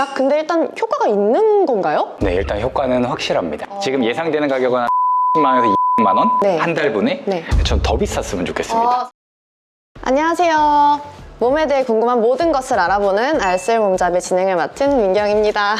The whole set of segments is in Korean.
약 근데 일단 효과가 있는 건가요? 네, 일단 효과는 확실합니다. 지금 예상되는 가격은 한 10만 원에서 20만 원? 네. 한 달 분에? 네. 전 더 비쌌으면 좋겠습니다. 안녕하세요. 몸에 대해 궁금한 모든 것을 알아보는 알쓸 몸잡이 진행을 맡은 민경입니다.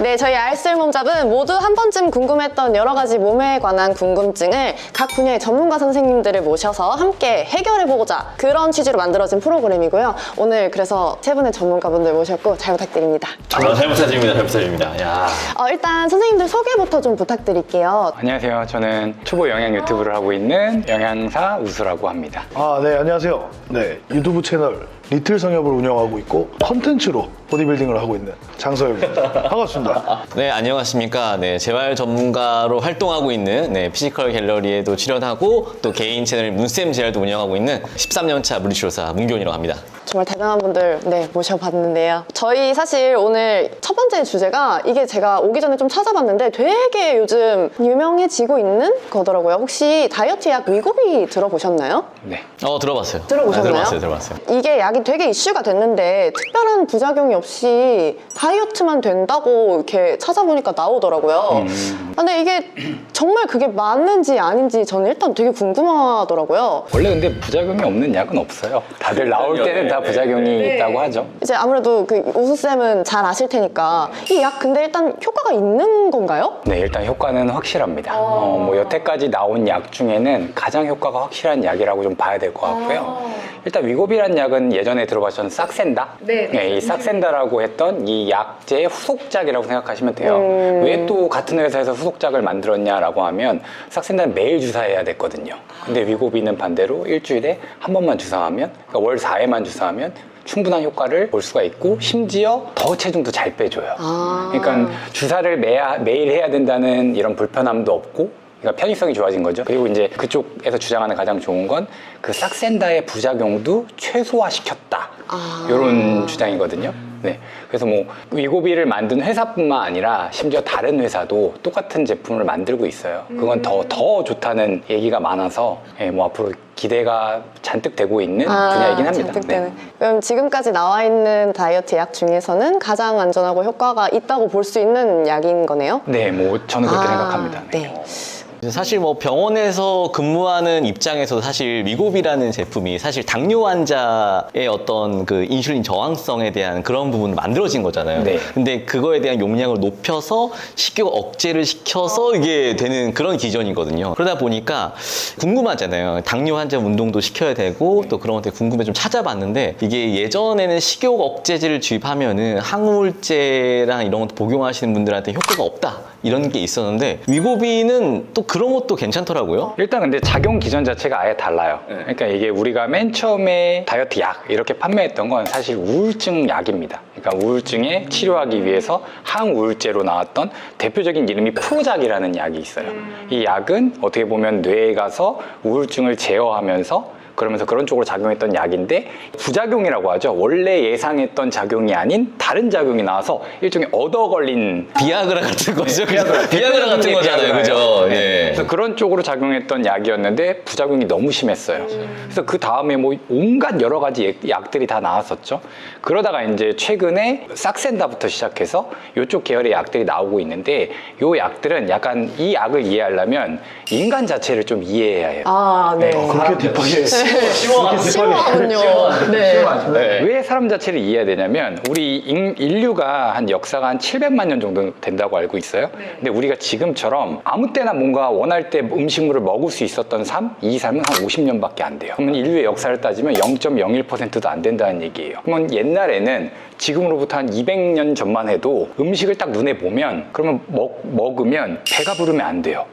네, 저희 알쓸 몸잡은 모두 한 번쯤 궁금했던 여러 가지 몸에 관한 궁금증을 각 분야의 전문가 선생님들을 모셔서 함께 해결해보고자 그런 취지로 만들어진 프로그램이고요. 오늘 그래서 세 분의 전문가분들 모셨고 잘 부탁드립니다. 아, 잘 부탁드립니다. 잘 부탁드립니다. 야. 어, 일단 선생님들 소개부터 좀 부탁드릴게요. 안녕하세요. 저는 초보 영양 유튜브를 하고 있는 영양사 우수라고 합니다. 아, 네, 안녕하세요. 네, 유튜브 채널 리틀 성협을 운영하고 있고 컨텐츠로 보디빌딩을 하고 있는 장서혁입니다. 반갑습니다. 네, 안녕하십니까. 네, 재활 전문가로 활동하고 있는 네, 피지컬 갤러리에도 출연하고 또 개인 채널 문쌤 재활도 운영하고 있는 13년차 물리치료사 문교훈이라고 합니다. 정말 대단한 분들 네 모셔봤는데요. 저희 사실 오늘 첫 번째 주제가 이게 제가 오기 전에 좀 찾아봤는데 되게 요즘 유명해지고 있는 거더라고요. 혹시 다이어트 약 위고비 들어보셨나요? 네. 어, 들어봤어요. 들어보셨나요? 네, 들어봤어요. 들어봤어요. 이게 약이 되게 이슈가 됐는데 특별한 부작용이 없이 다이어트만 된다고 이렇게 찾아보니까 나오더라고요. 근데 이게 정말 그게 맞는지 아닌지 저는 일단 되게 궁금하더라고요. 원래 근데 부작용이 없는 약은 없어요. 다들 나올 때는 다 부작용이 있다고 하죠. 이제 아무래도 그 우수쌤은 잘 아실 테니까 이 약 근데 일단 효과가 있는 건가요? 네, 일단 효과는 확실합니다. 어, 뭐 여태까지 나온 약 중에는 가장 효과가 확실한 약이라고 좀 봐야 될 것 같고요. 일단 위고비란 약은 예전에 들어봤던 싹센다? 네. 이 싹센다라고 했던 이 약제의 후속작이라고 생각하시면 돼요. 왜또 같은 회사에서 후속작을 만들었냐라고 하면 싹센다는 매일 주사해야 됐거든요. 근데 위고비는 반대로 일주일에 한 번만 주사하면, 그러니까 월 4회만 주사 하면 충분한 효과를 볼 수가 있고 심지어 더 체중도 잘 빼줘요. 아. 그러니까 주사를 매야, 매일 해야 된다는 이런 불편함도 없고 그러니까 편의성이 좋아진 거죠. 그리고 이제 그쪽에서 주장하는 가장 좋은 건 그 싹센다의 부작용도 최소화시켰다. 아. 이런 주장이거든요. 네. 그래서 뭐 위고비를 만든 회사뿐만 아니라 심지어 다른 회사도 똑같은 제품을 만들고 있어요. 그건 더, 더 좋다는 얘기가 많아서 예, 뭐 앞으로 기대가 잔뜩 되고 있는 분야이긴 합니다. 아, 네. 잔뜩 되는. 그럼 지금까지 나와 있는 다이어트 약 중에서는 가장 안전하고 효과가 있다고 볼 수 있는 약인 거네요? 네, 뭐 저는 그렇게 아, 생각합니다. 네. 사실 뭐 병원에서 근무하는 입장에서도 사실 위고비라는 제품이 사실 당뇨 환자의 어떤 그 인슐린 저항성에 대한 그런 부분 만들어진 거잖아요. 네. 근데 그거에 대한 용량을 높여서 식욕 억제를 시켜서 이게 되는 그런 기전이거든요. 그러다 보니까 궁금하잖아요. 당뇨 환자 운동도 시켜야 되고 또 그런 것들 궁금해 좀 찾아봤는데 이게 예전에는 식욕 억제제를 주입하면은 항우울제랑 이런 것도 복용하시는 분들한테 효과가 없다 이런 게 있었는데 위고비는 또 그런 것도 괜찮더라고요. 일단 근데 작용 기전 자체가 아예 달라요. 그러니까 이게 우리가 맨 처음에 다이어트 약 이렇게 판매했던 건 사실 우울증 약입니다. 그러니까 우울증에 치료하기 위해서 항우울제로 나왔던 대표적인 이름이 프로작이라는 약이 있어요. 이 약은 어떻게 보면 뇌에 가서 우울증을 제어하면서 그러면서 그런 쪽으로 작용했던 약인데 부작용이라고 하죠. 원래 예상했던 작용이 아닌 다른 작용이 나와서 일종의 얻어 걸린 비아그라 같은 거죠. 그죠? 비아그라. 비아그라 같은 네, 거잖아요. 그죠? 네. 예. 그래서 그런 쪽으로 작용했던 약이었는데 부작용이 너무 심했어요. 그래서 그 다음에 뭐 온갖 여러 가지 약- 약들이 다 나왔었죠. 그러다가 이제 최근에 싹센다부터 시작해서 이쪽 계열의 약들이 나오고 있는데 이 약들은 약간 이 약을 이해하려면 인간 자체를 좀 이해해야 해요. 아, 네. 그렇게 딥하게. 심오하군요. 네. 네. 왜 사람 자체를 이해해야 되냐면 우리 인- 인류가 한 역사가 한 700만 년 정도 된다고 알고 있어요. 근데 우리가 지금처럼 아무 때나 뭔가 원할 때 음식물을 먹을 수 있었던 삶, 이 삶은 한 50년밖에 안 돼요. 그러면 인류의 역사를 따지면 0.01%도 안 된다는 얘기예요. 그러면 옛날에는 지금으로부터 한 200년 전만 해도 음식을 딱 눈에 보면 그러면 먹, 먹으면 배가 부르면 안 돼요.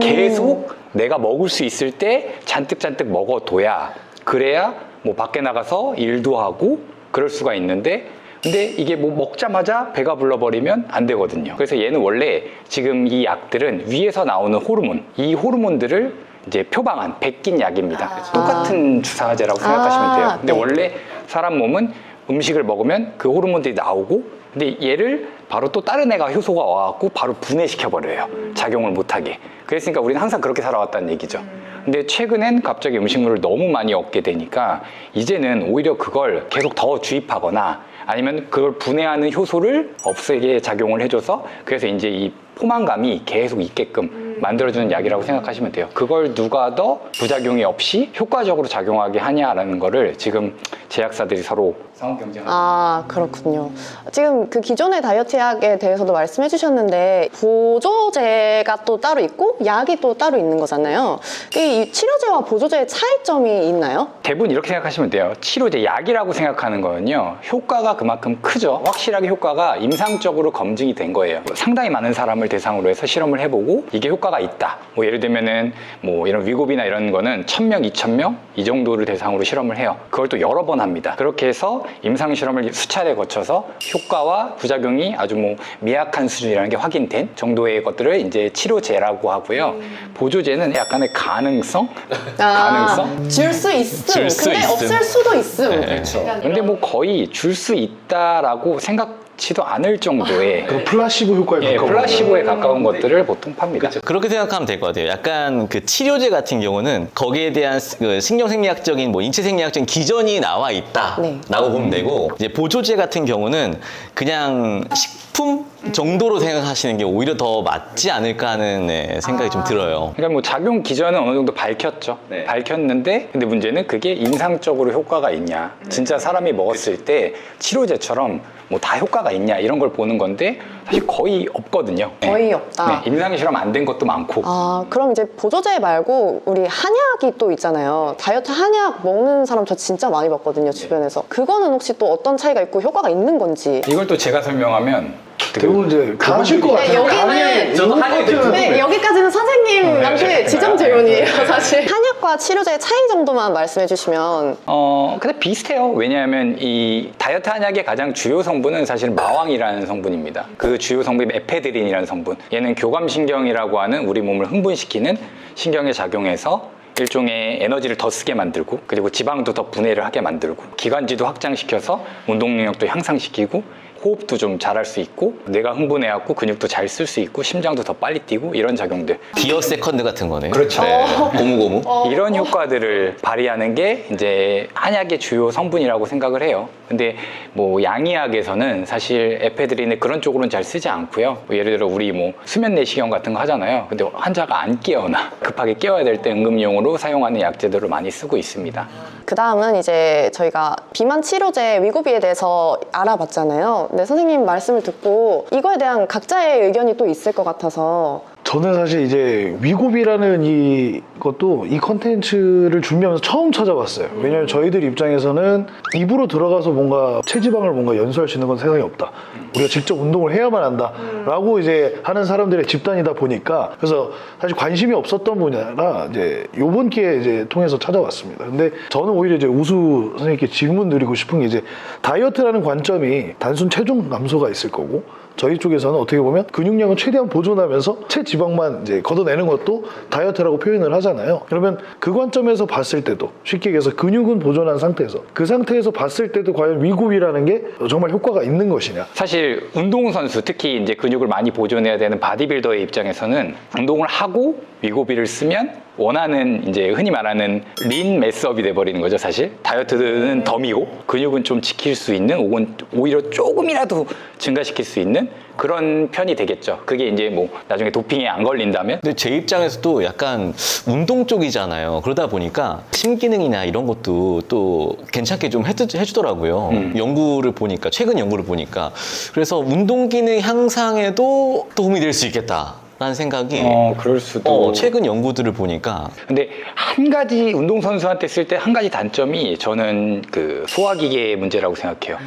계속 내가 먹을 수 있을 때 잔뜩 잔뜩 먹어둬야 그래야 뭐 밖에 나가서 일도 하고 그럴 수가 있는데 근데 이게 뭐 먹자마자 배가 불러버리면 안 되거든요. 그래서 얘는 원래 지금 이 약들은 위에서 나오는 호르몬, 이 호르몬들을 이제 표방한 베낀 약입니다. 똑같은 주사제라고 생각하시면 돼요. 근데 네. 원래 사람 몸은 음식을 먹으면 그 호르몬들이 나오고 근데 얘를 바로 또 다른 애가 효소가 와갖고 바로 분해시켜버려요. 작용을 못하게. 그랬으니까 우리는 항상 그렇게 살아왔다는 얘기죠. 근데 최근엔 갑자기 음식물을 너무 많이 얻게 되니까 이제는 오히려 그걸 계속 더 주입하거나 아니면 그걸 분해하는 효소를 없애게 작용을 해줘서 그래서 이제 이 포만감이 계속 있게끔 만들어주는 약이라고 생각하시면 돼요. 그걸 누가 더 부작용이 없이 효과적으로 작용하게 하냐라는 거를 지금 제약사들이 서로 상호 경쟁하고 아, 그렇군요. 지금 그 기존의 다이어트 약에 대해서도 말씀해 주셨는데, 보조제가 또 따로 있고, 약이 또 따로 있는 거잖아요. 이 치료제와 보조제의 차이점이 있나요? 대부분 이렇게 생각하시면 돼요. 치료제 약이라고 생각하는 거는요. 효과가 그만큼 크죠. 확실하게 효과가 임상적으로 검증이 된 거예요. 상당히 많은 사람을 대상으로 해서 실험을 해보고 이게 효과가 있다. 뭐 예를 들면은 뭐 이런 위고비나 이런 거는 1000명, 2000명 이 정도를 대상으로 실험을 해요. 그걸 또 여러 번 합니다. 그렇게 해서 임상 실험을 수차례 거쳐서 효과와 부작용이 아주 뭐 미약한 수준이라는 게 확인된 정도의 것들을 이제 치료제라고 하고요. 보조제는 약간의 가능성, 가능성. 줄 수 있음. 줄수 근데 있음. 없을 수도 있음. 그렇죠. 근데 뭐 거의 줄 수 있다라고 생각 지도 않을 정도의 그 플라시보 효과에 예, 가까운 플라시보에 가까운 것들을 보통 팝니다. 그렇게 생각하면 될 것 같아요. 약간 그 치료제 같은 경우는 거기에 대한 그 신경생리학적인 뭐 인체생리학적인 기전이 나와 있다라고 네. 보면 되고 이제 보조제 같은 경우는 그냥 식 품 정도로 생각하시는 게 오히려 더 맞지 않을까 하는 네, 생각이 좀 들어요. 그러니까 뭐 작용 기전은 어느 정도 밝혔죠. 밝혔는데 근데 문제는 그게 임상적으로 효과가 있냐. 진짜 사람이 먹었을 때 치료제처럼 뭐 다 효과가 있냐 이런 걸 보는 건데 사실 거의 없거든요. 네. 거의 없다. 네, 임상 실험 안 된 것도 많고. 아, 그럼 이제 보조제 말고 우리 한약이 또 있잖아요. 다이어트 한약 먹는 사람 저 진짜 많이 봤거든요, 주변에서. 그거는 혹시 또 어떤 차이가 있고 효과가 있는 건지. 이걸 또 제가 설명하면 대부분 이제 다 하실 것 네, 같아요. 여기는- 저도 한약 파트는 네, 여기까지는 선생님한테 네. 지정 질문이에요, 사실. 한약과 치료제의 차이 정도만 말씀해 주시면. 어, 근데 비슷해요. 왜냐하면 이 다이어트 한약의 가장 주요 성분은 사실 마왕이라는 성분입니다. 그 주요 성분이 에페드린이라는 성분. 얘는 교감신경이라고 하는 우리 몸을 흥분시키는 신경에 작용해서 일종의 에너지를 더 쓰게 만들고 그리고 지방도 더 분해를 하게 만들고 기관지도 확장시켜서 운동 능력도 향상시키고 호흡도 좀 잘할 수 있고 뇌가 흥분해갖고 근육도 잘 쓸 수 있고 심장도 더 빨리 뛰고 이런 작용들 디어 세컨드 같은 거네요. 그렇죠. 네. 고무고무. 이런 효과들을 발휘하는 게 이제 한약의 주요 성분이라고 생각을 해요. 근데 뭐 양의학에서는 사실 에페드린을 그런 쪽으로는 잘 쓰지 않고요. 뭐 예를 들어 우리 뭐 수면 내시경 같은 거 하잖아요. 근데 환자가 안 깨어나 급하게 깨워야 될 때 응급용으로 사용하는 약제들을 많이 쓰고 있습니다. 그 다음은 이제 저희가 비만 치료제 위고비에 대해서 알아봤잖아요. 근데 선생님 말씀을 듣고 이거에 대한 각자의 의견이 또 있을 것 같아서 저는 사실 이제 위고비라는 이 것도 이 컨텐츠를 준비하면서 처음 찾아봤어요. 왜냐면 저희들 입장에서는 입으로 들어가서 뭔가 체지방을 뭔가 연소할 수 있는 건 세상에 없다. 우리가 직접 운동을 해야만 한다 라고 이제 하는 사람들의 집단이다 보니까 그래서 사실 관심이 없었던 분야라 이제 요번 기회에 이제 통해서 찾아왔습니다. 근데 저는 오히려 이제 우수 선생님께 질문 드리고 싶은 게 이제 다이어트라는 관점이 단순 체중 감소가 있을 거고 저희 쪽에서는 어떻게 보면 근육량을 최대한 보존하면서 체지방만 이제 걷어내는 것도 다이어트라고 표현을 하잖아요. 그러면 그 관점에서 봤을 때도 쉽게 얘기해서 근육은 보존한 상태에서 그 상태에서 봤을 때도 과연 위고비라는 게 정말 효과가 있는 것이냐. 사실 운동선수 특히 이제 근육을 많이 보존해야 되는 바디빌더의 입장에서는 운동을 하고 위고비를 쓰면 원하는 이제 흔히 말하는 린 매스업이 돼버리는 거죠 사실 다이어트는 덤이고 근육은 좀 지킬 수 있는 혹은 오히려 조금이라도 증가시킬 수 있는 그런 편이 되겠죠 그게 이제 뭐 나중에 도핑에 안 걸린다면 근데 제 입장에서도 약간 운동 쪽이잖아요. 그러다 보니까 심기능이나 이런 것도 또 괜찮게 좀 해주, 해주더라고요. 음. 연구를 보니까, 최근 연구를 보니까. 그래서 운동 기능 향상에도 도움이 될 수 있겠다. 라는 생각이 어 그럴 수도 어, 최근 연구들을 보니까 근데 한 가지 운동선수한테 쓸 때 한 가지 단점이 저는 그 소화기계의 문제라고 생각해요.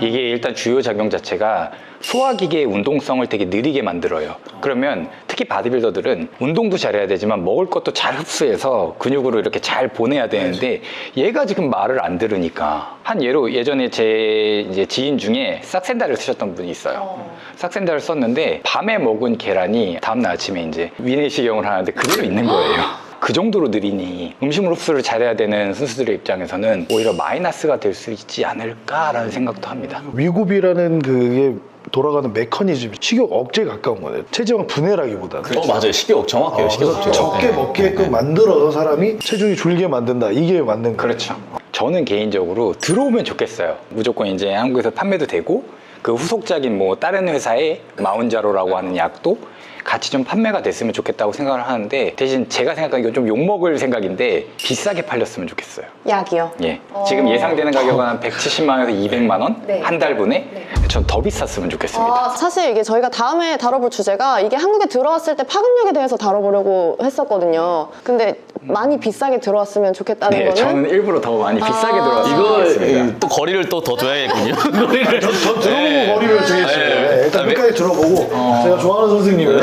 이게 일단 주요 작용 자체가 소화기계의 운동성을 되게 느리게 만들어요. 그러면 특히 바디빌더들은 운동도 잘해야 되지만 먹을 것도 잘 흡수해서 근육으로 이렇게 잘 보내야 되는데 얘가 지금 말을 안 들으니까 한 예로 예전에 제 이제 지인 중에 싹센다를 쓰셨던 분이 있어요. 싹센다를 썼는데 밤에 먹은 계란이 다음날 아침에 이제 위내시경을 하는데 그대로 있는 거예요. 그 정도로 느리니 음식물 흡수를 잘해야 되는 선수들의 입장에서는 오히려 마이너스가 될 수 있지 않을까라는 생각도 합니다. 위고비라는 그게 돌아가는 메커니즘이 식욕 억제에 가까운 거예요. 체지방 분해라기보다는. 어 맞아요 식욕 정확해요 어, 식욕 적게 먹게끔 만들어서 사람이 체중이 줄게 만든다. 이게 맞는 거예요. 그렇죠. 저는 개인적으로 들어오면 좋겠어요. 무조건 이제 한국에서 판매도 되고 그 후속작인 뭐 다른 회사의 마운자로라고 하는 약도 같이 좀 판매가 됐으면 좋겠다고 생각을 하는데 대신 제가 생각하기엔 이건 좀 욕먹을 생각인데 비싸게 팔렸으면 좋겠어요. 약이요. 예. 지금 예상되는 가격은 한 170만 원에서 200만 원? 네. 한 달분에? 전더 비쌌으면 좋겠습니다. 아, 사실 이게 저희가 다음에 다뤄볼 주제가 이게 한국에 들어왔을 때 파급력에 대해서 다뤄보려고 했었거든요. 근데 많이 비싸게 들어왔으면 좋겠다는 네, 거는 저는 일부러 더 많이 비싸게 아. 들어왔으면 이거 좋겠습니다. 또 거리를 또더 둬야겠군요 거리를 저 들어보고 네. 거리를 정했어요. 네. 네, 일단 아, 네. 끝까지 들어보고 제가 좋아하는 선생님이에요.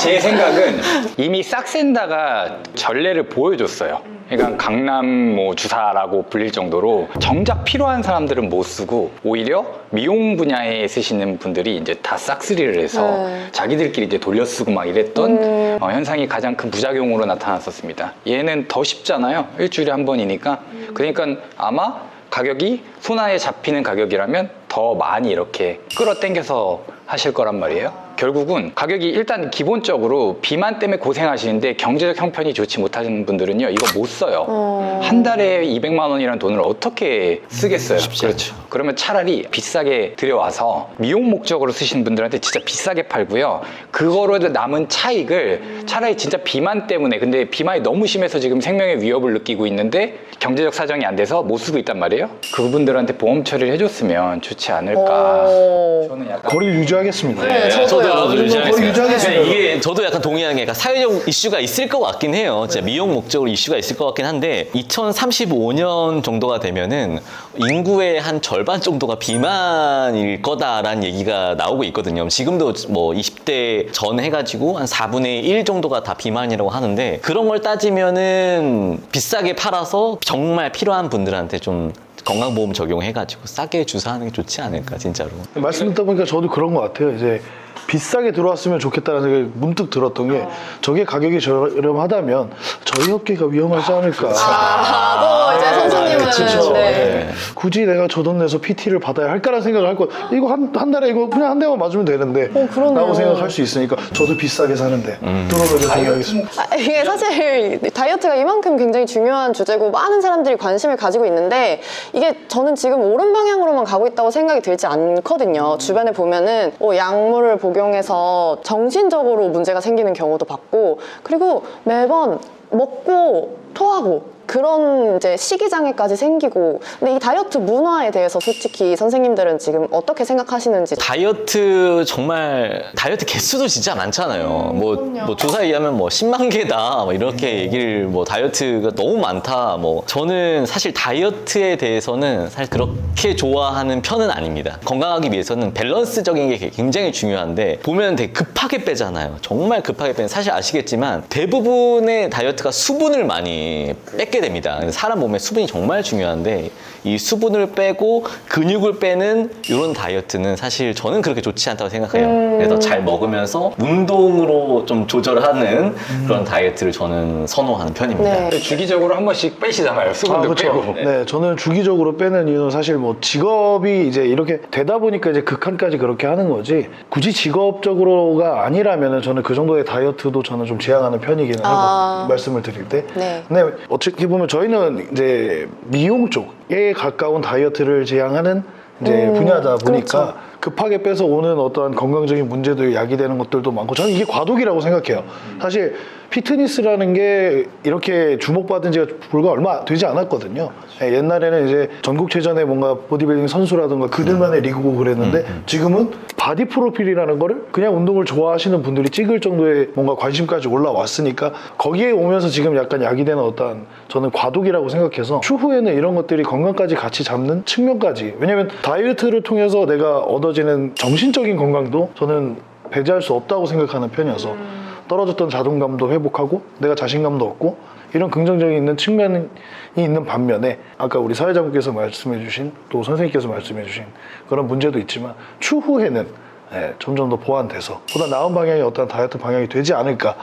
제 생각은 이미 싹센다가 전례를 보여줬어요. 그러니까 강남 뭐 주사라고 불릴 정도로 정작 필요한 사람들은 못 쓰고 오히려 미용 분야에 쓰시는 분들이 이제 다 싹쓸이를 해서 네. 자기들끼리 이제 돌려 쓰고 막 이랬던 어, 현상이 가장 큰 부작용으로 나타났었습니다. 얘는 더 쉽잖아요. 일주일에 한 번이니까. 그러니까 아마 가격이 손안에 잡히는 가격이라면 더 많이 이렇게 끌어당겨서 하실 거란 말이에요. 결국은 가격이 일단 기본적으로 비만 때문에 고생하시는데 경제적 형편이 좋지 못하시는 분들은요 이거 못 써요. 어. 한 달에 200만 원이라는 돈을 어떻게 쓰겠어요? 쉽지 그렇죠. 그러면 차라리 비싸게 들여와서 미용 목적으로 쓰시는 분들한테 진짜 비싸게 팔고요. 그거로 남은 차익을 차라리 진짜 비만 때문에 근데 비만이 너무 심해서 지금 생명의 위협을 느끼고 있는데 경제적 사정이 안 돼서 못 쓰고 있단 말이에요. 그분들한테 보험 처리를 해줬으면 좋지 않을까. 어. 저는 약간 거리를 유지하겠습니다. 네, 저도 요. 유지하겠습니다. 근데 이게 저도 약간 동의하는 게 약간 사회적 이슈가 있을 것 같긴 해요. 진짜 미용 목적으로 이슈가 있을 것 같긴 한데 2035년 정도가 되면은 인구의 한 절반 정도가 비만일 거다라는 얘기가 나오고 있거든요. 지금도 뭐 20대 전 해가지고 한 4분의 1 정도가 다 비만이라고 하는데 그런 걸 따지면은 비싸게 팔아서 정말 필요한 분들한테 좀 건강보험 적용해가지고 싸게 주사하는 게 좋지 않을까 진짜로. 말씀 듣다 보니까 저도 그런 것 같아요. 이제 비싸게 들어왔으면 좋겠다는 생각이 문득 들었던 게 저게 가격이 저렴하다면 저희 업계가 위험하지 않을까. 아, 또 이제 선생님은 그쵸. 네. 네. 굳이 내가 저 돈 내서 PT를 받아야 할까라는 생각을 할 거. 이거 한, 한 달에 이거 그냥 한 대만 맞으면 되는데. 어, 그러네요. 라고 생각할 수 있으니까 저도 비싸게 사는데. 음. 들어오면 동의하겠습니다. 아, 이게 사실 다이어트가 이만큼 굉장히 중요한 주제고 많은 사람들이 관심을 가지고 있는데 이게 저는 지금 옳은 방향으로만 가고 있다고 생각이 들지 않거든요. 주변에 보면은 뭐 약물을 복용해서 정신적으로 문제가 생기는 경우도 봤고 그리고 매번 먹고 토하고 그런 이제 식이장애까지 생기고 근데 이 다이어트 문화에 대해서 솔직히 선생님들은 지금 어떻게 생각하시는지 다이어트 정말 다이어트 개수도 진짜 많잖아요. 뭐, 뭐 조사에 의하면 뭐 10만 개다 뭐 이렇게 얘기를 뭐 다이어트가 너무 많다. 뭐 저는 사실 다이어트에 대해서는 사실 그렇게 좋아하는 편은 아닙니다. 건강하기 위해서는 밸런스적인 게 굉장히 중요한데 보면 되게 급하게 빼잖아요. 정말 급하게 빼는 사실 아시겠지만 대부분의 다이어트가 수분을 많이 뺏게 됩니다. 사람 몸에 수분이 정말 중요한데 이 수분을 빼고 근육을 빼는 이런 다이어트는 사실 저는 그렇게 좋지 않다고 생각해요. 그래서 잘 먹으면서 운동으로 좀 조절하는 그런 다이어트를 저는 선호하는 편입니다. 네. 주기적으로 한 번씩 빼시잖아요. 아, 수분도 그렇죠. 빼고. 네, 저는 주기적으로 빼는 이유는 사실 뭐 직업이 이제 이렇게 되다 보니까 이제 극한까지 그렇게 하는 거지 굳이 직업적으로가 아니라면은 저는 그 정도의 다이어트도 저는 좀 지향하는 편이기는 하고 아. 말씀을 드릴 때. 네. 근데 어떻게 보면 저희는 이제 미용 쪽에 가까운 다이어트를 지향하는 이제 음, 분야다 보니까 그렇죠. 급하게 빼서 오는 어떠한 건강적인 문제도 야기되는 것들도 많고 저는 이게 과도기라고 생각해요. 사실 피트니스라는 게 이렇게 주목받은 지가 불과 얼마 되지 않았거든요. 예, 옛날에는 이제 전국체전에 뭔가 보디빌딩 선수라든가 그들만의 리그고 그랬는데 지금은 바디 프로필이라는 거를 그냥 운동을 좋아하시는 분들이 찍을 정도의 뭔가 관심까지 올라왔으니까 거기에 오면서 지금 약간 야기되는 어떤 저는 과도기라고 생각해서 추후에는 이런 것들이 건강까지 같이 잡는 측면까지 왜냐면 다이어트를 통해서 내가 얻어 지는 정신적인 건강도 저는 배제할 수 없다고 생각하는 편이어서 떨어졌던 자존감도 회복하고 내가 자신감도 얻고 이런 긍정적인 있는 측면이 있는 반면에 아까 우리 사회자분께서 말씀해 주신 또 선생님께서 말씀해 주신 그런 문제도 있지만 추후에는 예, 점점 더 보완돼서 보다 나은 방향이 어떤 다이어트 방향이 되지 않을까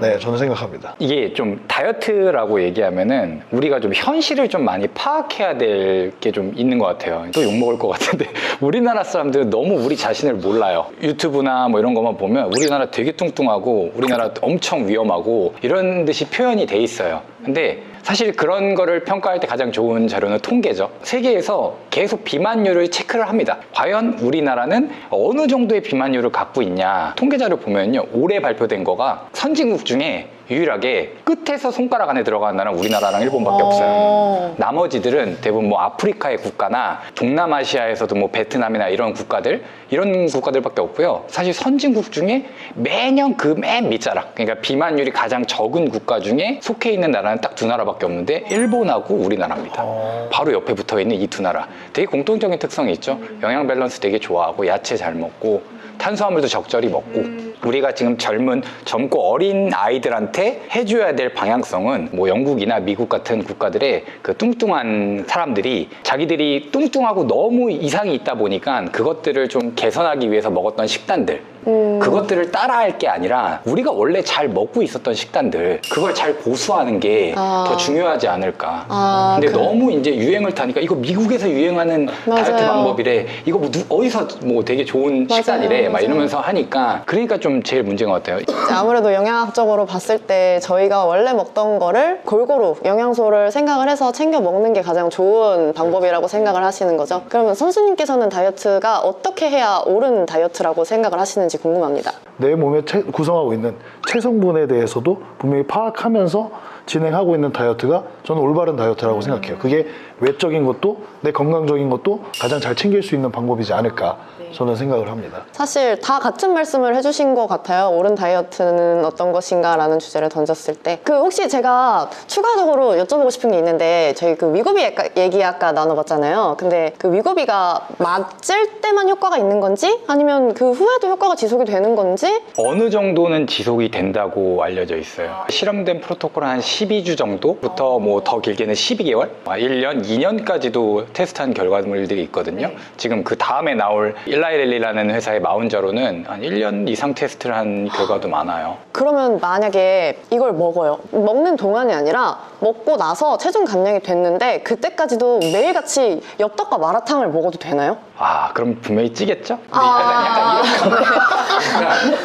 네, 저는 생각합니다. 이게 좀 다이어트라고 얘기하면은 우리가 좀 현실을 좀 많이 파악해야 될 게 좀 있는 것 같아요. 또 욕먹을 것 같은데 우리나라 사람들은 너무 우리 자신을 몰라요. 유튜브나 뭐 이런 것만 보면 우리나라 되게 뚱뚱하고 우리나라 엄청 위험하고 이런 듯이 표현이 돼 있어요. 근데 사실 그런 거를 평가할 때 가장 좋은 자료는 통계죠. 세계에서 계속 비만율을 체크를 합니다. 과연 우리나라는 어느 정도의 비만율을 갖고 있냐. 통계 자료 보면요. 올해 발표된 거가 선진국 중에 유일하게 끝에서 손가락 안에 들어가는 나라는 우리나라랑 일본밖에 없어요. 어. 나머지들은 대부분 뭐 아프리카의 국가나 동남아시아에서도 뭐 베트남이나 이런 국가들 이런 국가들밖에 없고요. 사실 선진국 중에 매년 그 맨 밑자락 그러니까 비만율이 가장 적은 국가 중에 속해 있는 나라는 딱 두 나라밖에 없는데 일본하고 우리나라입니다. 바로 옆에 붙어 있는 이 두 나라 되게 공통적인 특성이 있죠. 영양 밸런스 되게 좋아하고 야채 잘 먹고 탄수화물도 적절히 먹고 우리가 지금 젊은 젊고 어린 아이들한테 해줘야 될 방향성은 뭐 영국이나 미국 같은 국가들의 그 뚱뚱한 사람들이 자기들이 뚱뚱하고 너무 이상이 있다 보니까 그것들을 좀 개선하기 위해서 먹었던 식단들 그것들을 따라할 게 아니라 우리가 원래 잘 먹고 있었던 식단들 그걸 잘 고수하는 게더 아. 중요하지 않을까. 아, 근데 그- 너무 이제 유행을 타니까 이거 미국에서 유행하는 다이어트 맞아요. 방법이래. 이거 뭐 누- 어디서 뭐 되게 좋은 맞아요, 식단이래. 막 맞아요. 이러면서 하니까 그러니까 좀 제일 문제인 것 같아요. 아무래도 영양학적으로 봤을 때 저희가 원래 먹던 거를 골고루 영양소를 생각을 해서 챙겨 먹는 게 가장 좋은 방법이라고 생각을 하시는 거죠. 그러면 선수님께서는 다이어트가 어떻게 해야 옳은 다이어트라고 생각을 하시는지 궁금합니다. 내 몸에 채- 구성하고 있는 체성분에 대해서도 분명히 파악하면서 진행하고 있는 다이어트가 저는 올바른 다이어트라고 생각해요. 그게 외적인 것도 내 건강적인 것도 가장 잘 챙길 수 있는 방법이지 않을까 저는 생각을 합니다. 사실 다 같은 말씀을 해주신 것 같아요. 옳은 다이어트는 어떤 것인가 라는 주제를 던졌을 때. 그 혹시 제가 추가적으로 여쭤보고 싶은 게 있는데 저희 그 위고비 얘기 아까 나눠봤잖아요. 근데 그 위고비가 맞을 때만 효과가 있는 건지 아니면 그 후에도 효과가 지속이 되는 건지 어느 정도는 지속이 된다고 알려져 있어요. 실험된 프로토콜 한 12주 정도부터 뭐 더 길게는 12개월, 1년, 2년까지도 테스트한 결과물들이 있거든요. 지금 그 다음에 나올 일라이렐리라는 회사의 마운저로는 한 1년 이상 테스트를 한 결과도 많아요. 그러면 만약에 이걸 먹어요. 먹는 동안이 아니라 먹고 나서 체중 감량이 됐는데 그때까지도 매일같이 엽떡과 마라탕을 먹어도 되나요? 아, 그럼 분명히 찌겠죠? 아. 약간, 약간 이런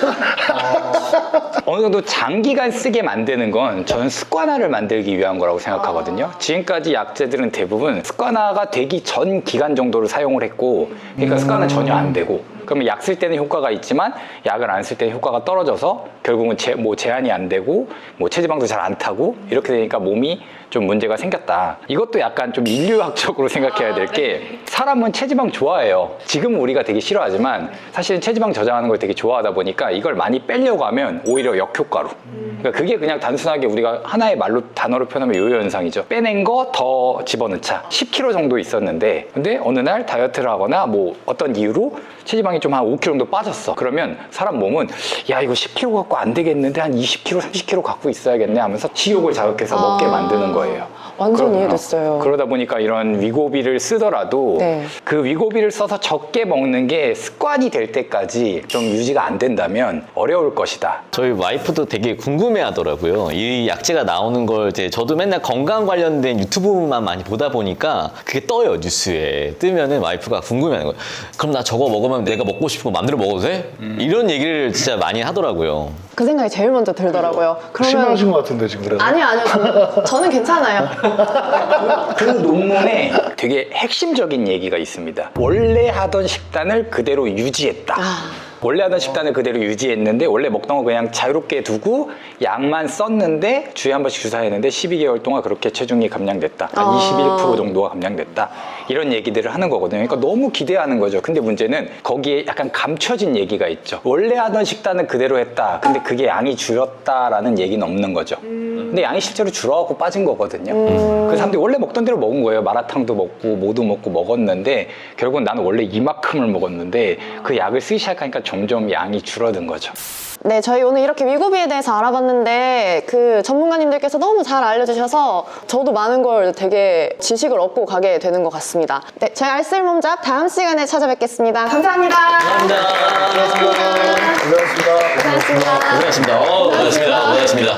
거. 어느 정도 장기간 쓰게 만드는 건 저는 습관화를 만들기 위한 거라고 생각하거든요. 지금까지 약제들은 대부분 습관화가 되기 전 기간 정도를 사용을 했고, 그러니까 습관은 전혀 안 되고, 그러면 약 쓸 때는 효과가 있지만 약을 안 쓸 때는 효과가 떨어져서 결국은 제, 뭐 제한이 안 되고 뭐 체지방도 잘 안 타고 이렇게 되니까 몸이 좀 문제가 생겼다. 이것도 약간 좀 인류학적으로 생각해야 될 게 사람은 체지방 좋아해요. 지금 우리가 되게 싫어하지만 사실은 체지방 저장하는 걸 되게 좋아하다 보니까 이걸 많이 빼려고 하면 오히려 역효과로. 그러니까 그게 그냥 단순하게 우리가 하나의 말로 단어로 표현하면 요요 현상이죠. 빼낸 거 더 집어넣자. 10kg 정도 있었는데 근데 어느 날 다이어트를 하거나 뭐 어떤 이유로 체지방이 좀 한 5kg 정도 빠졌어. 그러면 사람 몸은 야 이거 10kg 갖고 안 되겠는데 한 20kg, 30kg 갖고 있어야겠네 하면서 식욕을 자극해서 먹게 아. 만드는 거예요. 완전 그러- 이해됐어요. 그러다 보니까 이런 위고비를 쓰더라도 네. 그 위고비를 써서 적게 먹는 게 습관이 될 때까지 좀 유지가 안 된다면 어려울 것이다. 저희 와이프도 되게 궁금해 하더라고요. 이 약재가 나오는 걸 이제 저도 맨날 건강 관련된 유튜브만 많이 보다 보니까 그게 떠요, 뉴스에. 뜨면은 와이프가 궁금해 하는 거예요. 그럼 나 저거 먹으면 내가 먹고 싶은 거 마음대로 먹어도 돼? 이런 얘기를 진짜 많이 하더라고요. 그 생각이 제일 먼저 들더라고요. 그러면 심하신 것 같은데 지금 그래서. 아니요, 아니요. 저는, 저는 괜찮아요. 그 논문에 되게 핵심적인 얘기가 있습니다. 원래 하던 식단을 그대로 유지했다. 아. 원래 하던 식단을 그대로 유지했는데 원래 먹던 거 그냥 자유롭게 두고 약만 썼는데 주에 한 번씩 주사했는데 12개월 동안 그렇게 체중이 감량됐다. 한 아. 21% 정도가 감량됐다. 이런 얘기들을 하는 거거든요. 그러니까 너무 기대하는 거죠. 근데 문제는 거기에 약간 감춰진 얘기가 있죠. 원래 하던 식단은 그대로 했다. 근데 그게 양이 줄었다라는 얘기는 없는 거죠. 근데 양이 실제로 줄어갖고 빠진 거거든요. 그 사람들이 원래 먹던 대로 먹은 거예요. 마라탕도 먹고 뭐도 먹고 먹었는데 결국은 나는 원래 이만큼을 먹었는데 그 약을 쓰기 시작하니까 점점 양이 줄어든 거죠. 네, 저희 오늘 이렇게 위고비에 대해서 알아봤는데 그 전문가님들께서 너무 잘 알려주셔서 저도 많은 걸 되게 지식을 얻고 가게 되는 것 같습니다. 네, 저희 알쓸몸잡 다음 시간에 찾아뵙겠습니다. 감사합니다. 감사합니다. 고생하셨습니다. 고생하셨습니다. 고생하셨습니다. 어, 고생하셨습니다. 고생하셨습니다.